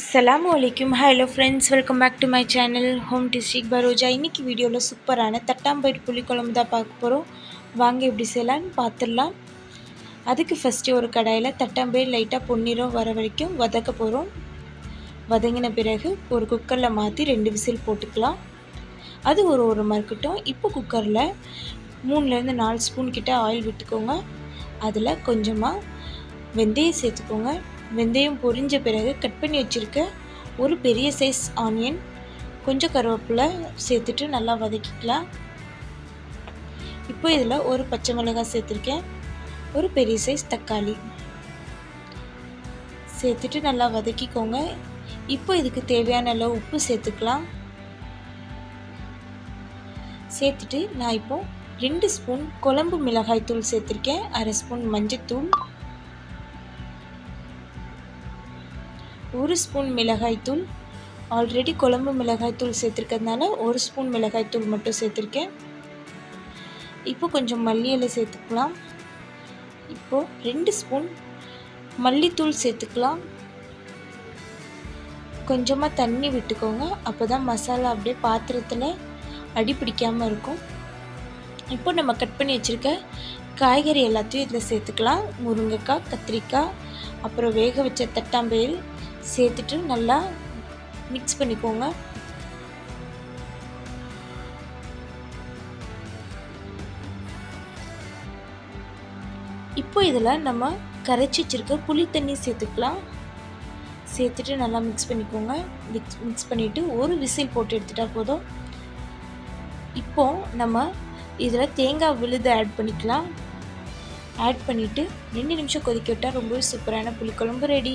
அஸ்லாம் வலைக்கும் hello friends welcome back to my channel home district பரோஜா இன்றைக்கி வீடியோவில் சூப்பரான தட்டாம்பயிர் புளிக்குழம்பு தான் பார்க்க போகிறோம் வாங்க எப்படி செய்யலான்னு பார்த்துடலாம் அதுக்கு ஃபஸ்ட்டு ஒரு கடாயில் தட்டாம்பயிர் லைட்டாக பொன்னிறம் வர வரைக்கும் வதக்க போகிறோம் வதங்கின பிறகு ஒரு குக்கரில் மாற்றி ரெண்டு விசில் போட்டுக்கலாம். அது ஒரு ஒரு இருக்கட்டும். இப்போ குக்கரில் மூணுலேருந்து நாலு ஸ்பூன் கிட்ட ஆயில் விட்டுக்கோங்க. அதில் கொஞ்சமாக வெந்தயம் சேர்த்துக்கோங்க. வெந்தயம் பொரிஞ்ச பிறகு கட் பண்ணி வச்சுருக்க ஒரு பெரிய சைஸ் ஆனியன் கொஞ்சம் கருவேப்பிலை சேர்த்துட்டு நல்லா வதக்கிக்கலாம். இப்போ இதில் ஒரு பச்சை மிளகாய் சேர்த்துருக்கேன். ஒரு பெரிய சைஸ் தக்காளி. சேர்த்துட்டு நல்லா வதக்கிக்கோங்க. இப்போ இதுக்கு தேவையான அளவு உப்பு சேர்த்துக்கலாம். சேர்த்துட்டு நான் இப்போ ரெண்டு ஸ்பூன் குழம்பு மிளகாய் தூள் சேர்த்துருக்கேன். அரை ஸ்பூன் மஞ்சத்தூள். ஒரு ஸ்பூன் மிளகாய்த்தூள் ஆல்ரெடி குழம்பு மிளகாய்த்தூள் சேர்த்துருக்கிறதுனால ஒரு ஸ்பூன் மிளகாய்த்தூள் மட்டும் சேர்த்துருக்கேன். இப்போ கொஞ்சம் மல்லி இலை சேர்த்துக்கலாம். இப்போது ரெண்டு ஸ்பூன் மல்லித்தூள் சேர்த்துக்கலாம். கொஞ்சமாக தண்ணி விட்டுக்கோங்க. அப்போ தான் மசாலா அப்படியே பாத்திரத்தில் அடி பிடிக்காமல் இருக்கும். இப்போ நம்ம கட் பண்ணி வச்சுருக்க காய்கறி எல்லாத்தையும் இதில் சேர்த்துக்கலாம். முருங்கைக்காய் கத்திரிக்காய் அப்புறம் வேக வச்ச தட்டாம்பயிறு சேர்த்துட்டு நல்லா மிக்ஸ் பண்ணிக்கோங்க. இப்போ இதில் நம்ம கரைச்சி வச்சுருக்க புளி தண்ணி சேர்த்துக்கலாம். சேர்த்துட்டு நல்லா மிக்ஸ் பண்ணிக்கோங்க. மிக்ஸ் மிக்ஸ் பண்ணிவிட்டு ஒரு விசில் போட்டு எடுத்துட்டால் போதும். இப்போ நம்ம இதில் தேங்காய் விழுது ஆட் பண்ணிக்கலாம். ஆட் பண்ணிவிட்டு ரெண்டு நிமிஷம் கொதிக்க விட்டால் ரொம்பவே சூப்பரான புளிக்குழம்பு ரெடி